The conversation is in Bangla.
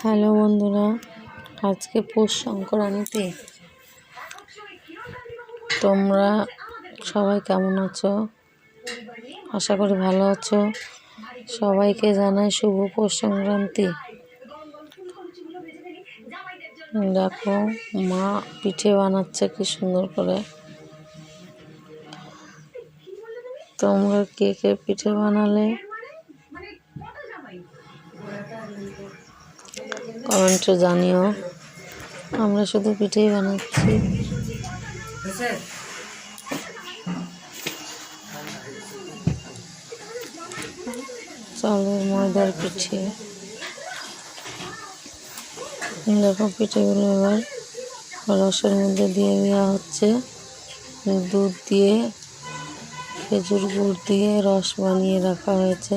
হ্যালো বন্ধুরা, আজকে পৌষ সংক্রান্তি। তোমরা সবাই কেমন আছো? আশা করি ভালো আছো। সবাইকে জানাই শুভ পৌষ সংক্রান্তি। দেখো, মা পিঠে বানাচ্ছে কি সুন্দর করে। তোমরা কে কে পিঠে বানালে? কমেন্টে জানিও। আমরা শুধু পিঠেই বানাচ্ছি। চালের ময়দার পিঠে। দেখো পিঠেগুলো এবার রসের মধ্যে দিয়ে দেওয়া হচ্ছে। দুধ দিয়ে, খেজুর গুড় দিয়ে রস বানিয়ে রাখা হয়েছে।